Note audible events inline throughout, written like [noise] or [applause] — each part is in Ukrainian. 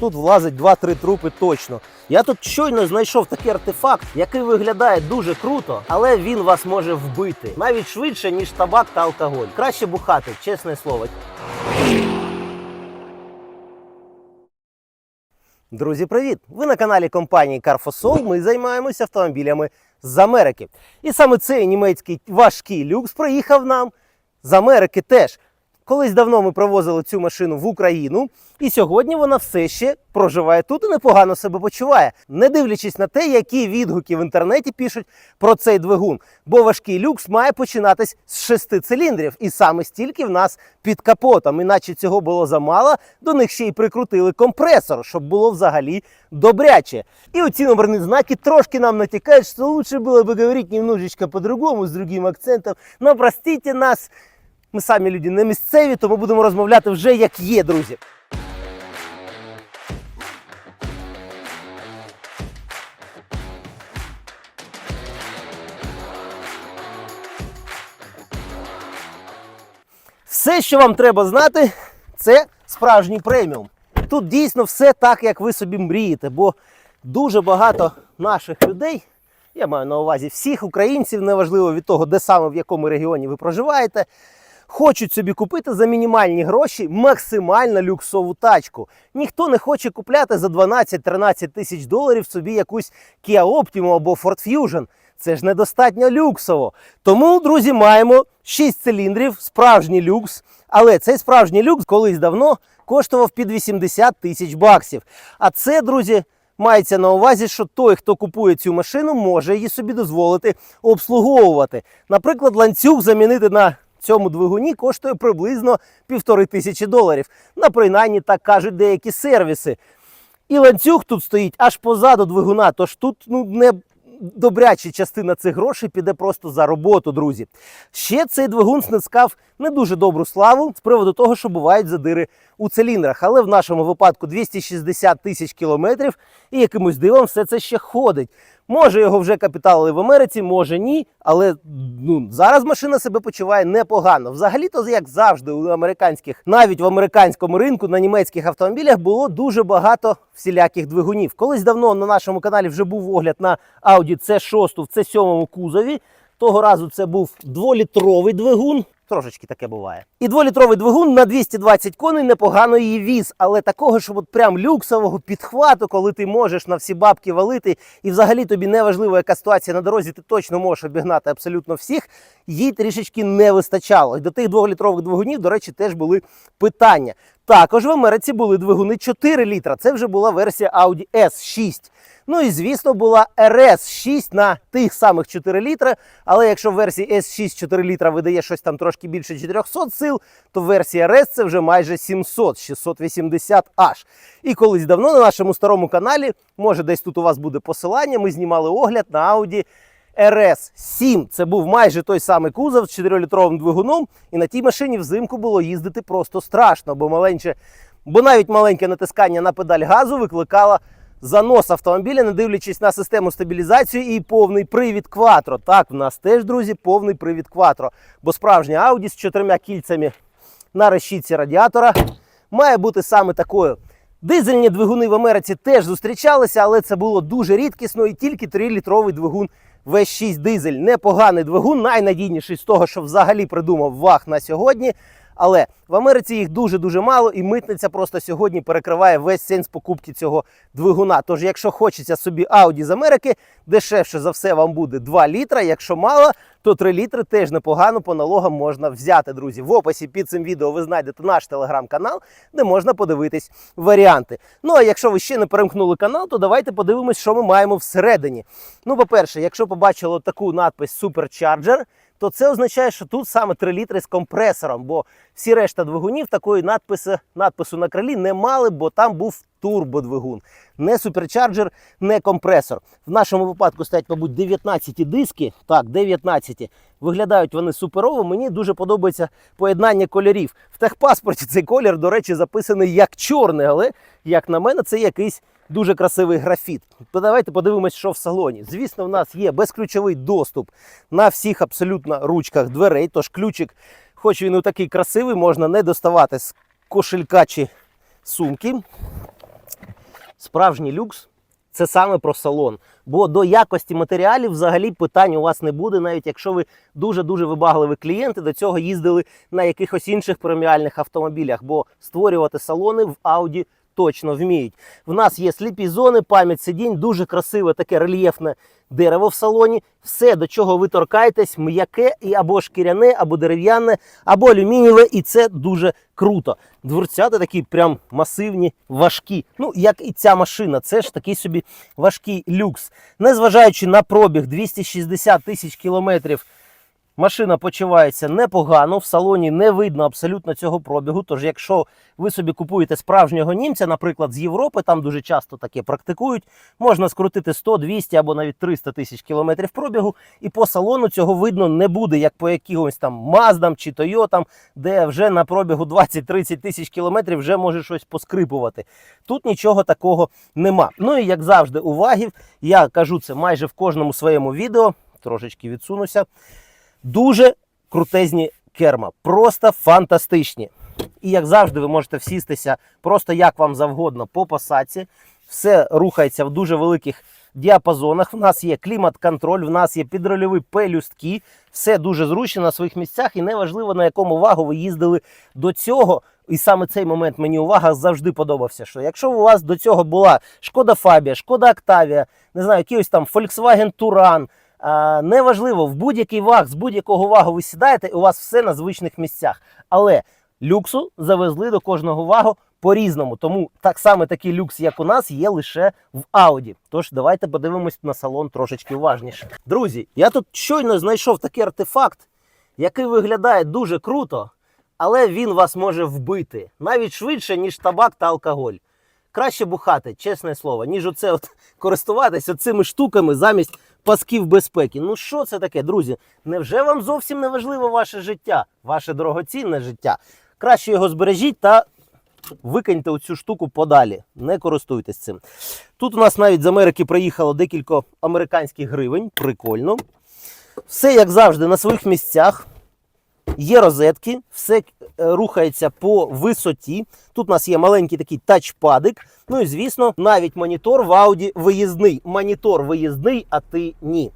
тут влазить 2-3 трупи точно. Я тут щойно знайшов такий артефакт, який виглядає дуже круто, але він вас може вбити навіть швидше, ніж табак та алкоголь. Краще бухати, чесне слово. Друзі, привіт! Ви на каналі компанії Carfosol. Ми займаємося автомобілями з Америки. І саме цей німецький важкий люкс приїхав нам з Америки теж. Колись давно ми привозили цю машину в Україну, і сьогодні вона все ще проживає тут і непогано себе почуває, не дивлячись на те, які відгуки в інтернеті пишуть про цей двигун. Бо важкий люкс має починатись з шести циліндрів, і саме стільки в нас під капотом. Іначе цього було замало, до них ще й прикрутили компресор, щоб було взагалі добряче. І оці номерні знаки трошки нам натякають, що лучше було би говорити немножечко по-другому, з другим акцентом. Но простите нас. Ми самі люди не місцеві, тому будемо розмовляти вже як є, друзі. Все, що вам треба знати, це справжній преміум. Тут дійсно все так, як ви собі мрієте, бо дуже багато наших людей, я маю на увазі всіх українців, неважливо від того, де саме в якому регіоні ви проживаєте, хочуть собі купити за мінімальні гроші максимально люксову тачку. Ніхто не хоче купляти за 12-13 тисяч доларів собі якусь Kia Optima або Ford Fusion. Це ж недостатньо люксово. Тому, друзі, маємо 6 циліндрів, справжній люкс. Але цей справжній люкс колись давно коштував під 80 тисяч баксів. А це, друзі, мається на увазі, що той, хто купує цю машину, може її собі дозволити обслуговувати. Наприклад, ланцюг замінити на цьому двигуні коштує приблизно півтори тисячі доларів. На принаймні так кажуть деякі сервіси. І ланцюг тут стоїть аж позаду двигуна, тож тут ну, не добряча частина цих грошей піде просто за роботу, друзі. Ще цей двигун снискав не дуже добру славу з приводу того, що бувають задири у циліндрах. Але в нашому випадку 260 тисяч кілометрів, і якимось дивом все це ще ходить. Може його вже капіталили в Америці, може ні. Але ну зараз машина себе почуває непогано. Взагалі-то, як завжди, у американських, навіть в американському ринку на німецьких автомобілях було дуже багато всіляких двигунів. Колись давно на нашому каналі вже був огляд на Audi C6 в C7 кузові. Того разу це був дволітровий двигун. Трошечки таке буває. І дволітровий двигун на 220 коней непогано її віз, але такого, щоб от прям люксового підхвату, коли ти можеш на всі бабки валити, і взагалі тобі не важливо, яка ситуація на дорозі, ти точно можеш обігнати абсолютно всіх, їй трішечки не вистачало. І до тих дволітрових двигунів, до речі, теж були питання. Також в Америці були двигуни 4 літра. Це вже була версія Audi S6. Ну і звісно, була RS6 на тих самих 4 літри. Але якщо в версії S6 4 літра видає щось там трошки більше 400 сил, то версія RS це вже майже 700, 680 аж. І колись давно на нашому старому каналі, може десь тут у вас буде посилання, ми знімали огляд на Audi RS7. Це був майже той самий кузов з 4-літровим двигуном, і на тій машині взимку було їздити просто страшно, бо маленьке, бо навіть маленьке натискання на педаль газу викликало занос автомобіля, не дивлячись на систему стабілізації і повний привід Quattro. Так, в нас теж, друзі, повний привід Quattro. Бо справжня Audi з чотирма кільцями на решітці радіатора має бути саме такою. Дизельні двигуни в Америці теж зустрічалися, але це було дуже рідкісно і тільки 3-літровий двигун V6 дизель. Непоганий двигун, найнадійніший з того, що взагалі придумав ВАГ на сьогодні. Але в Америці їх дуже-дуже мало, і митниця просто сьогодні перекриває весь сенс покупки цього двигуна. Тож, якщо хочеться собі Audi з Америки, дешевше за все вам буде 2 літра. Якщо мало, то 3 літри теж непогано по налогам можна взяти, друзі. В описі під цим відео ви знайдете наш телеграм-канал, де можна подивитись варіанти. Ну а якщо ви ще не перемкнули канал, то давайте подивимось, що ми маємо всередині. Ну, по-перше, якщо побачили таку надпись Supercharger, то це означає, що тут саме 3 літри з компресором, бо всі решта двигунів такої надписи, надпису на крилі не мали, бо там був турбодвигун. Не суперчарджер, не компресор. В нашому випадку стоять, мабуть, 19 диски. Так, 19. Виглядають вони суперово. Мені дуже подобається поєднання кольорів. В техпаспорті цей колір, до речі, записаний як чорний, але, як на мене, це якийсь дуже красивий графіт. Давайте подивимось, що в салоні. Звісно, в нас є безключовий доступ на всіх абсолютно ручках дверей. Тож ключик, хоч він і такий красивий, можна не доставати з кошелька чи сумки. справжній люкс це саме про салон. Бо до якості матеріалів взагалі питань у вас не буде, навіть якщо ви дуже-дуже вибагливі клієнти, до цього їздили на якихось інших преміальних автомобілях, бо створювати салони в Audi точно вміють. В нас є сліпі зони, пам'ять сидінь, дуже красиве таке рельєфне дерево в салоні. Все, до чого ви торкаєтесь, м'яке і або шкіряне, або дерев'яне, або алюмінієве, і це дуже круто. Дверцята такі прям масивні, важкі. Ну, як і ця машина, це ж такий собі важкий люкс. Незважаючи на пробіг 260 тисяч кілометрів. Машина почувається непогано, в салоні не видно абсолютно цього пробігу. Тож, якщо ви собі купуєте справжнього німця, наприклад, з Європи, там дуже часто таке практикують, можна скрутити 100, 200 або навіть 300 тисяч кілометрів пробігу, і по салону цього видно не буде, як по якимось там Маздам чи Тойотам, де вже на пробігу 20-30 тисяч кілометрів вже може щось поскрипувати. Тут нічого такого нема. Ну і як завжди, увагів, я кажу це майже в кожному своєму відео, трошечки відсунуся. Дуже крутезні керма, просто фантастичні. І як завжди, ви можете всістися просто як вам завгодно по посадці. Все рухається в дуже великих діапазонах. В нас є клімат-контроль, в нас є підрольові пелюстки. Все дуже зручно на своїх місцях, і неважливо на якому вагу ви їздили до цього. І саме цей момент мені увага завжди подобався. Що якщо у вас до цього була шкода Фабія, шкода Октавія, не знаю, якийсь там Volkswagen Туран. А, неважливо, в будь-який ваг, з будь-якого вагу ви сідаєте, у вас все на звичних місцях. Але люксу завезли до кожного вагу по-різному. Тому так само такий люкс, як у нас, є лише в Audi. Тож давайте подивимось на салон трошечки уважніше. Друзі, я тут щойно знайшов такий артефакт, який виглядає дуже круто, але він вас може вбити навіть швидше, ніж табак та алкоголь. Краще бухати, чесне слово, ніж оце от [laughs] користуватися цими штуками замість пасків безпеки. Ну що це таке, друзі? Невже вам зовсім не важливо ваше життя, ваше дорогоцінне життя? Краще його збережіть та викиньте оцю штуку подалі. Не користуйтесь цим. Тут у нас навіть з Америки приїхало декілька американських гривень. Прикольно. Все, як завжди, на своїх місцях. Є розетки, все е, рухається по висоті. Тут у нас є маленький такий тачпадик. Ну і звісно, навіть монітор в Audi виїзний. Монітор виїзний, а ти ні.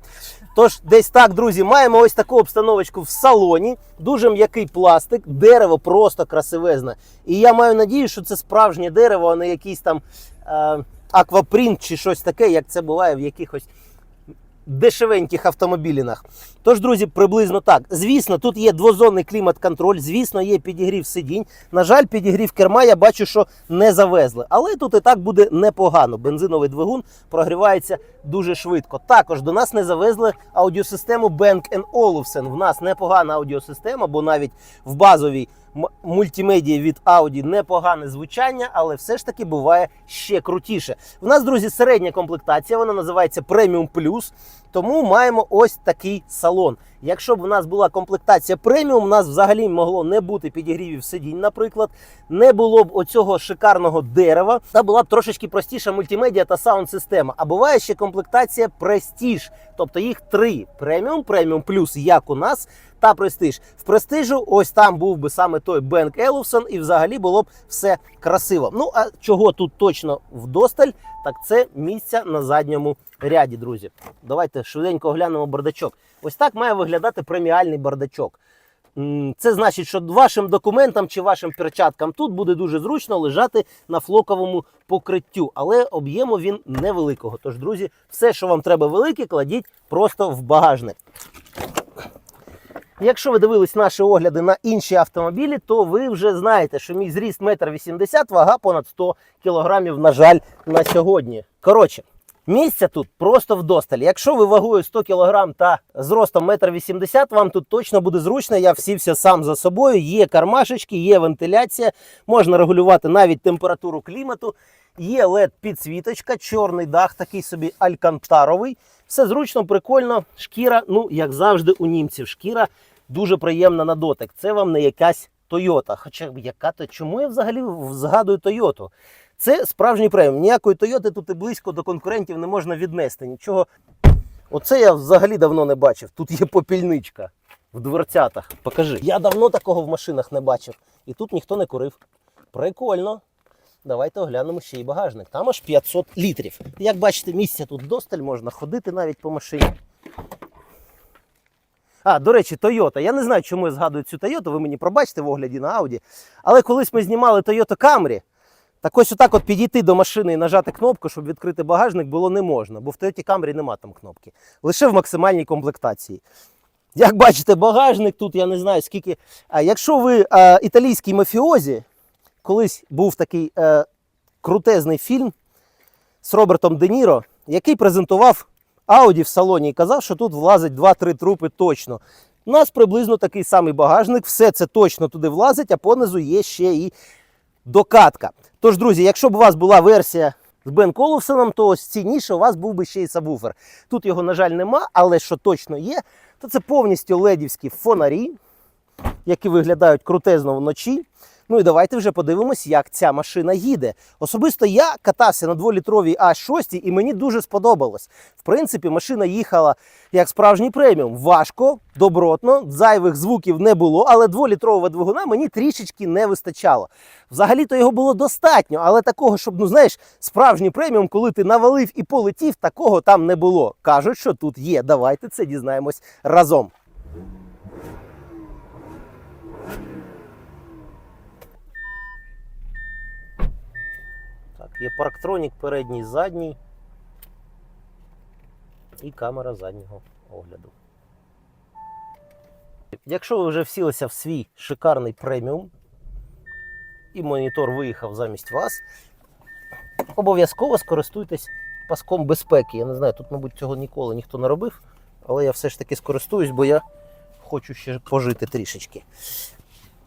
Тож, десь так, друзі, маємо ось таку обстановочку в салоні. Дуже м'який пластик, дерево просто красивезне. І я маю надію, що це справжнє дерево, а не якийсь там е, аквапринт чи щось таке, як це буває в якихось дешевеньких автомобілінах. Тож, друзі, приблизно так. Звісно, тут є двозонний клімат-контроль, звісно, є підігрів сидінь. На жаль, підігрів керма я бачу, що не завезли. Але тут і так буде непогано. Бензиновий двигун прогрівається дуже швидко. Також до нас не завезли аудіосистему Bang Olufsen. В нас непогана аудіосистема, бо навіть в базовій мультимедії від Audi непогане звучання, але все ж таки буває ще крутіше. В нас, друзі, середня комплектація, вона називається Premium Plus. Тому маємо ось такий салон. Якщо б у нас була комплектація преміум, у нас взагалі могло не бути підігрівів сидінь, наприклад, не було б оцього шикарного дерева, та була б трошечки простіша мультимедіа та саунд-система. А буває ще комплектація Prestige, тобто їх три: преміум, преміум плюс, як у нас, та престиж. В престижу ось там був би саме той Бенк Елуфсон, і взагалі було б все красиво. Ну а чого тут точно вдосталь, так це місця на задньому ряді, друзі. Давайте швиденько оглянемо бардачок. Ось так має виглядати преміальний бардачок. Це значить, що вашим документам чи вашим перчаткам тут буде дуже зручно лежати на флоковому покриттю, але об'єму він невеликого. Тож, друзі, все, що вам треба велике, кладіть просто в багажник. Якщо ви дивились наші огляди на інші автомобілі, то ви вже знаєте, що мій зріст 1,80 м, вага понад 100 кг, на жаль, на сьогодні. Коротше, місця тут просто вдосталь. Якщо ви вагою 100 кг та зростом 1,80 м, вам тут точно буде зручно. Я всівся сам за собою. Є кармашечки, є вентиляція, можна регулювати навіть температуру клімату. Є led підсвіточка, чорний дах, такий собі алькантаровий. Все зручно, прикольно. Шкіра, ну як завжди, у німців. Шкіра дуже приємна на дотик. Це вам не якась Тойота. Хоча яка то чому я взагалі згадую Тойоту? Це справжній преміум. Ніякої Тойоти тут і близько до конкурентів не можна віднести. Нічого. Оце я взагалі давно не бачив. Тут є попільничка в дверцятах. Покажи. Я давно такого в машинах не бачив. І тут ніхто не курив. Прикольно. давайте оглянемо ще й багажник. Там аж 500 літрів. Як бачите, місця тут досталь, можна ходити навіть по машині. А, до речі, Toyota. Я не знаю, чому я згадую цю Toyota, ви мені пробачте в огляді на Audi. Але колись ми знімали Toyota Camry, так ось отак от підійти до машини і нажати кнопку, щоб відкрити багажник, було не можна, бо в Toyota Camry нема там кнопки. Лише в максимальній комплектації. Як бачите, багажник тут, я не знаю скільки. А якщо ви а, італійський мафіозі, колись був такий е, крутезний фільм з Робертом Де Ніро, який презентував Audi в салоні і казав, що тут влазить 2-3 трупи точно. У нас приблизно такий самий багажник, все це точно туди влазить, а понизу є ще і докатка. Тож, друзі, якщо б у вас була версія з Бен Коловсоном, то ось цінніше у вас був би ще й сабвуфер. Тут його, на жаль, нема, але що точно є, то це повністю ледівські фонарі, які виглядають крутезно вночі. Ну і давайте вже подивимось, як ця машина їде. Особисто я катався на 2-літровій А6 і мені дуже сподобалось. В принципі, машина їхала як справжній преміум. Важко, добротно, зайвих звуків не було, але 2-літрового двигуна мені трішечки не вистачало. Взагалі-то його було достатньо, але такого, щоб, ну знаєш, справжній преміум, коли ти навалив і полетів, такого там не було. Кажуть, що тут є. Давайте це дізнаємось разом. Є парктронік передній, задній і камера заднього огляду. Якщо ви вже всілися в свій шикарний преміум і монітор виїхав замість вас, обов'язково скористуйтесь паском безпеки. Я не знаю, тут, мабуть, цього ніколи ніхто не робив, але я все ж таки скористуюсь, бо я хочу ще пожити трішечки.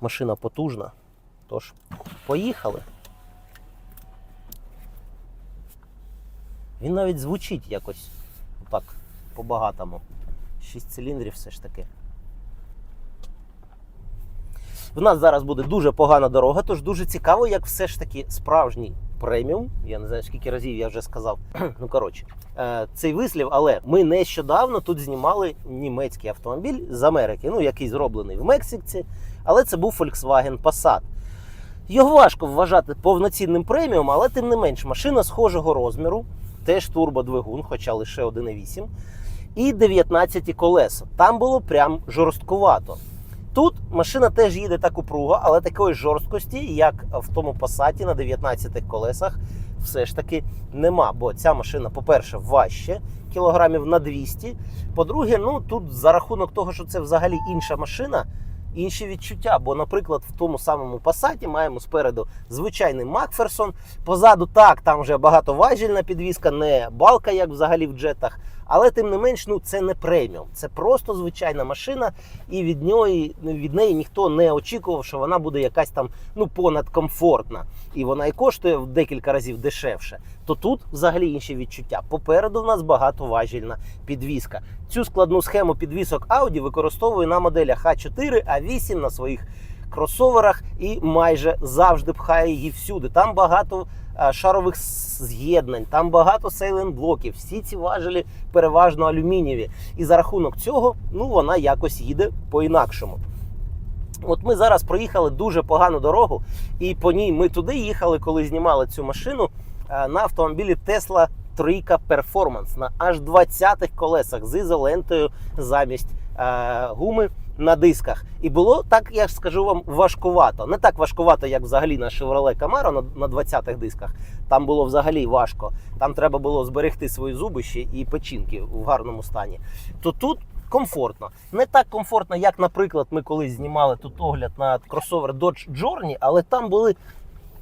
Машина потужна. Тож, поїхали. Він навіть звучить якось так по-багатому. Шість циліндрів все ж таки. В нас зараз буде дуже погана дорога, тож дуже цікаво, як все ж таки справжній преміум. Я не знаю, скільки разів я вже сказав. [clears throat] ну коротше, е, цей вислів, але ми нещодавно тут знімали німецький автомобіль з Америки, ну який зроблений в Мексиці, але це був Volkswagen Passat. Його важко вважати повноцінним преміум, але тим не менш машина схожого розміру, теж турбодвигун, хоча лише 1,8, і 19 колеса. Там було прям жорсткувато. Тут машина теж їде так упруго, але такої жорсткості, як в тому Passat на 19 колесах, все ж таки нема. Бо ця машина, по-перше, важче, кілограмів на 200. По-друге, ну тут за рахунок того, що це взагалі інша машина, інші відчуття. Бо, наприклад, в тому самому пасаті маємо спереду звичайний Макферсон. Позаду так, там вже багатоважільна підвізка, не балка, як взагалі в джетах. Але тим не менш, ну це не преміум. Це просто звичайна машина, і від неї, від неї ніхто не очікував, що вона буде якась там ну понадкомфортна. І вона і коштує в декілька разів дешевше. То тут взагалі інші відчуття. Попереду в нас багатоважільна підвізка. Цю складну схему підвісок Audi використовую на моделях А4, А8 на своїх кросоверах і майже завжди пхає її всюди. Там багато е, шарових з'єднань, там багато сейлент-блоків. Всі ці важелі переважно алюмінієві. І за рахунок цього ну, вона якось їде по-інакшому. От ми зараз проїхали дуже погану дорогу, і по ній ми туди їхали, коли знімали цю машину е, на автомобілі Tesla Трійка Performance на аж 20-х колесах з ізолентою замість гуми на дисках. І було так, я ж скажу вам, важкувато. Не так важкувато, як взагалі на Chevrolet Camaro на, на 20-х дисках. Там було взагалі важко. Там треба було зберегти свої зуби ще і печінки в гарному стані. То тут комфортно. Не так комфортно, як, наприклад, ми колись знімали тут огляд на кросовер Dodge Journey, але там були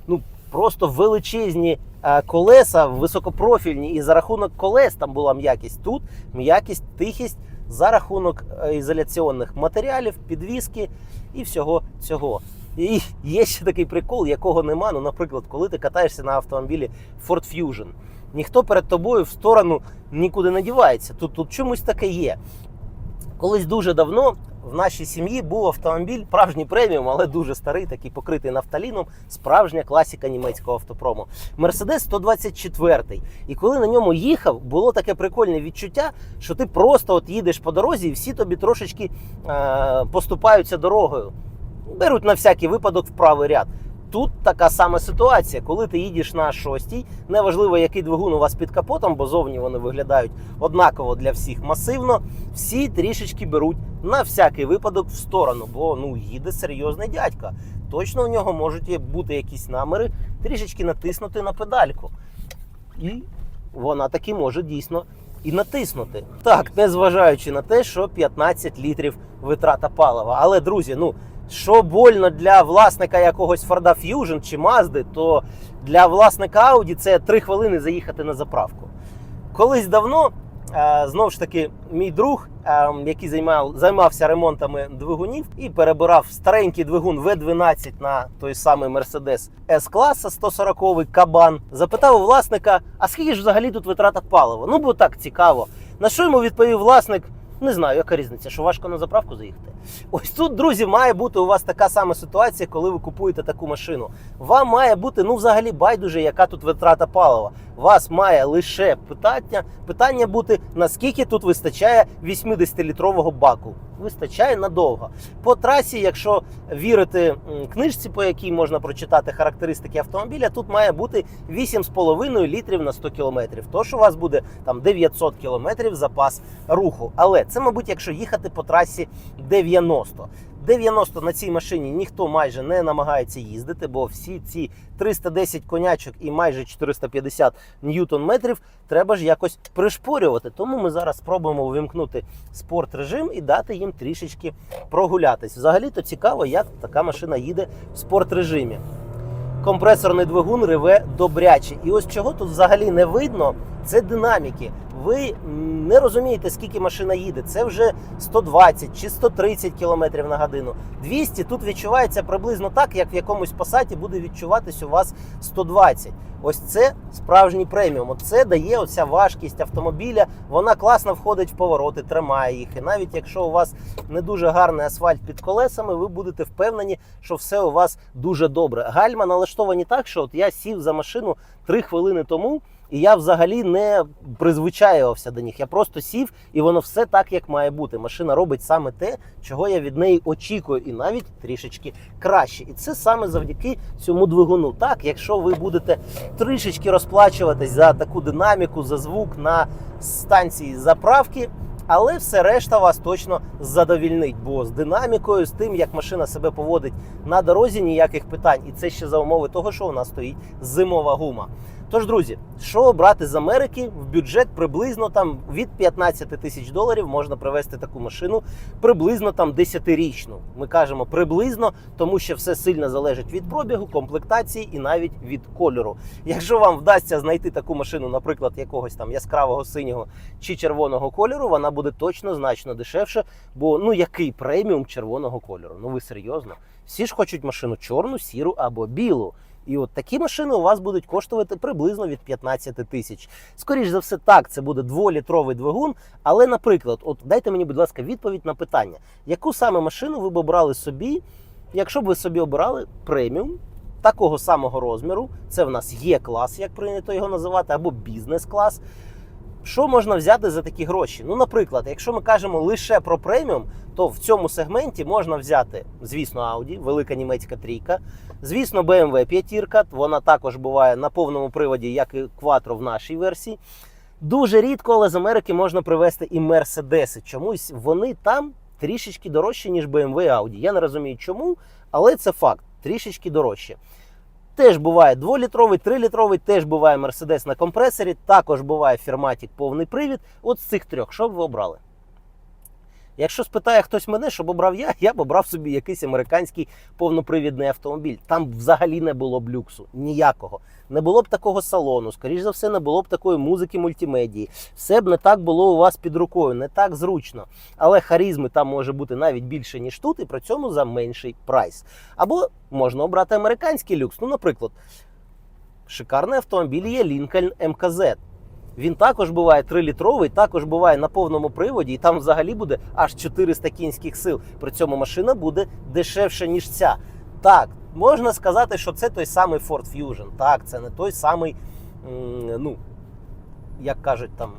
ну, просто величезні е, колеса, високопрофільні, і за рахунок колес там була м'якість. Тут м'якість, тихість за рахунок е, ізоляційних матеріалів, підвіски і всього цього. І є ще такий прикол, якого нема. Ну, наприклад, коли ти катаєшся на автомобілі Ford Fusion, ніхто перед тобою в сторону нікуди не дівається. Тут, тут чомусь таке є. Колись дуже давно в нашій сім'ї був автомобіль, справжній преміум, але дуже старий, такий покритий нафталіном, справжня класіка німецького автопрому. Мерседес 124. І коли на ньому їхав, було таке прикольне відчуття, що ти просто от їдеш по дорозі, і всі тобі трошечки е- поступаються дорогою. Беруть на всякий випадок в правий ряд. Тут така сама ситуація. Коли ти їдеш на шостій, неважливо, який двигун у вас під капотом, бо зовні вони виглядають однаково для всіх масивно. Всі трішечки беруть на всякий випадок в сторону, бо ну їде серйозний дядька. Точно у нього можуть бути якісь намери, трішечки натиснути на педальку. І вона таки може дійсно і натиснути. Так, незважаючи на те, що 15 літрів витрата палива. Але, друзі, ну що больно для власника якогось Ford Fusion чи Mazda, то для власника Audi це 3 хвилини заїхати на заправку. Колись давно, е, знову ж таки, мій друг, е, який займав, займався ремонтами двигунів і перебирав старенький двигун V12 на той самий Mercedes S-класа 140 кабан, запитав у власника, а скільки ж взагалі тут витрата палива? Ну, бо так цікаво. На що йому відповів власник? Не знаю, яка різниця, що важко на заправку заїхати. Ось тут, друзі, має бути у вас така сама ситуація, коли ви купуєте таку машину. Вам має бути ну взагалі байдуже, яка тут витрата палива. Вас має лише питання, питання бути, наскільки тут вистачає 80-літрового баку. Вистачає надовго. По трасі, якщо вірити книжці, по якій можна прочитати характеристики автомобіля, тут має бути 8,5 літрів на 100 кілометрів. Тож у вас буде там 900 кілометрів запас руху. Але це, мабуть, якщо їхати по трасі 90. 90 на цій машині ніхто майже не намагається їздити, бо всі ці 310 конячок і майже 450 ньютон метрів треба ж якось пришпорювати. Тому ми зараз спробуємо увімкнути спорт режим і дати їм трішечки прогулятись. Взагалі-то цікаво, як така машина їде в спорт режимі. Компресорний двигун реве добряче. І ось чого тут взагалі не видно, це динаміки. Ви не розумієте, скільки машина їде. Це вже 120 чи 130 км на годину. 200 тут відчувається приблизно так, як в якомусь пасаті буде відчуватись у вас 120. Ось це справжній преміум. Оце дає оця важкість автомобіля. Вона класно входить в повороти, тримає їх. І навіть якщо у вас не дуже гарний асфальт під колесами, ви будете впевнені, що все у вас дуже добре. Гальма налаштовані так, що от я сів за машину 3 хвилини тому. І я взагалі не призвичаювався до них. Я просто сів, і воно все так, як має бути. Машина робить саме те, чого я від неї очікую, і навіть трішечки краще. І це саме завдяки цьому двигуну. Так, якщо ви будете трішечки розплачуватись за таку динаміку, за звук на станції заправки. Але все решта вас точно задовільнить, бо з динамікою, з тим, як машина себе поводить на дорозі, ніяких питань. І це ще за умови того, що у нас стоїть зимова гума. Тож, друзі, що брати з Америки в бюджет приблизно там від 15 тисяч доларів можна привезти таку машину приблизно там 10-річну. Ми кажемо приблизно, тому що все сильно залежить від пробігу, комплектації і навіть від кольору. Якщо вам вдасться знайти таку машину, наприклад, якогось там яскравого синього чи червоного кольору, вона буде точно значно дешевше. Бо ну який преміум червоного кольору? Ну ви серйозно? Всі ж хочуть машину чорну, сіру або білу. І от такі машини у вас будуть коштувати приблизно від 15 тисяч. Скоріше за все, так, це буде дволітровий двигун. Але, наприклад, от дайте мені, будь ласка, відповідь на питання, яку саме машину ви б обрали собі, якщо б ви собі обирали преміум такого самого розміру, це в нас є клас, як прийнято його називати, або бізнес-клас. Що можна взяти за такі гроші? Ну, наприклад, якщо ми кажемо лише про преміум, то в цьому сегменті можна взяти, звісно, Audi, велика німецька трійка, звісно, BMW п'ятірка, вона також буває на повному приводі, як і Quattro в нашій версії. Дуже рідко, але з Америки можна привезти і Мерседеси. Чомусь вони там трішечки дорожчі, ніж BMW Audi. Я не розумію, чому, але це факт, трішечки дорожче. Теж буває 2-літровий, 3-літровий, теж буває Мерседес на компресорі, також буває Фірматік повний привід. От з цих трьох, що б ви обрали? Якщо спитає хтось мене, що б обрав я, я б обрав собі якийсь американський повнопривідний автомобіль. Там взагалі не було б люксу, ніякого. Не було б такого салону, скоріш за все, не було б такої музики мультимедії. Все б не так було у вас під рукою, не так зручно. Але харизми там може бути навіть більше, ніж тут, і при цьому за менший прайс. Або можна обрати американський люкс. Ну, наприклад, шикарний автомобіль є Lincoln МКЗ. Він також буває 3-літровий, також буває на повному приводі, і там взагалі буде аж 400 кінських сил. При цьому машина буде дешевша, ніж ця. Так, можна сказати, що це той самий Ford Fusion. Так, це не той самий, ну, як кажуть там,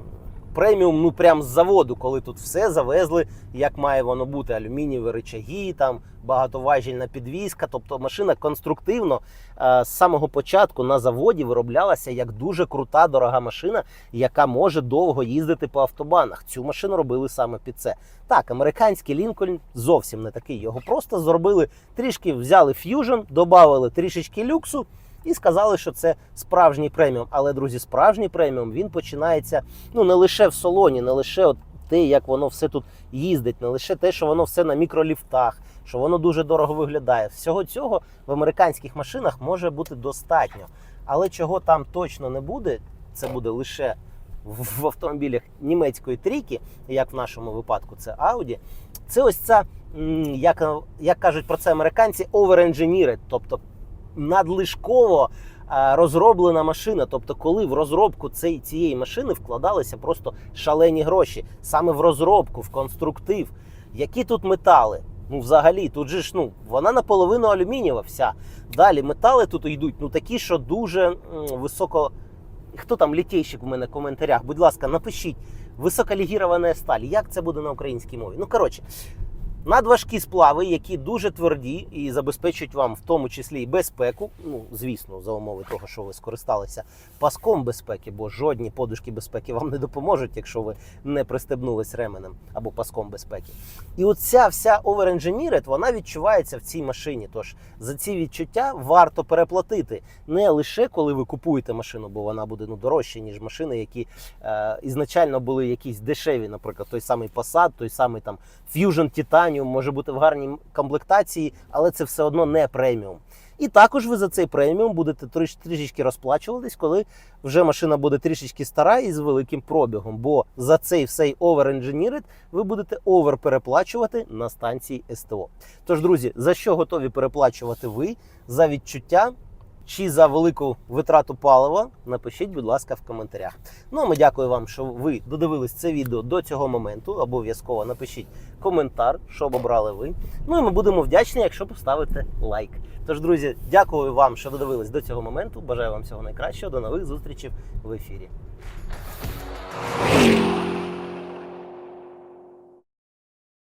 преміум, ну прям з заводу, коли тут все завезли, як має воно бути: алюмінієві речаги, там багатоважільна підвізка. Тобто машина конструктивно е, з самого початку на заводі вироблялася як дуже крута, дорога машина, яка може довго їздити по автобанах. Цю машину робили саме під це. Так, американський Лінкольн зовсім не такий. Його просто зробили трішки, взяли ф'южн, додали трішечки люксу. І сказали, що це справжній преміум. Але, друзі, справжній преміум він починається ну не лише в салоні, не лише от те, як воно все тут їздить, не лише те, що воно все на мікроліфтах, що воно дуже дорого виглядає. Всього цього в американських машинах може бути достатньо. Але чого там точно не буде, це буде лише в автомобілях німецької трійки, як в нашому випадку, це Audi. Це ось ця, як, як кажуть про це американці, over-engineered, тобто надлишково розроблена машина. Тобто, коли в розробку цей, цієї машини вкладалися просто шалені гроші, саме в розробку, в конструктив. Які тут метали? Ну, взагалі, тут же ж ну, вона наполовину алюмінієва вся. Далі метали тут йдуть, ну такі, що дуже високо. Хто там літейщик у мене в коментарях? Будь ласка, напишіть високолігірована сталь. Як це буде на українській мові? Ну коротше, надважкі сплави, які дуже тверді і забезпечують вам в тому числі і безпеку. Ну, звісно, за умови того, що ви скористалися паском безпеки, бо жодні подушки безпеки вам не допоможуть, якщо ви не пристебнулись ременем або паском безпеки. І оця вся over-engineered, вона відчувається в цій машині. Тож за ці відчуття варто переплатити не лише коли ви купуєте машину, бо вона буде ну дорожча, ніж машини, які е, ізначально були якісь дешеві, наприклад, той самий Passat, той самий там Fusion Titanium, може бути в гарній комплектації, але це все одно не преміум. І також ви за цей преміум будете трішечки розплачуватись, коли вже машина буде трішечки стара і з великим пробігом. Бо за цей всей over-engineered ви будете овер переплачувати на станції СТО. Тож, друзі, за що готові переплачувати ви? За відчуття чи за велику витрату палива? Напишіть, будь ласка, в коментарях. Ну а ми дякую вам, що ви додивились це відео до цього моменту. Обов'язково напишіть коментар, що б обрали ви. Ну і ми будемо вдячні, якщо поставите лайк. Тож, друзі, дякую вам, що додивились до цього моменту. Бажаю вам всього найкращого. До нових зустрічей в ефірі.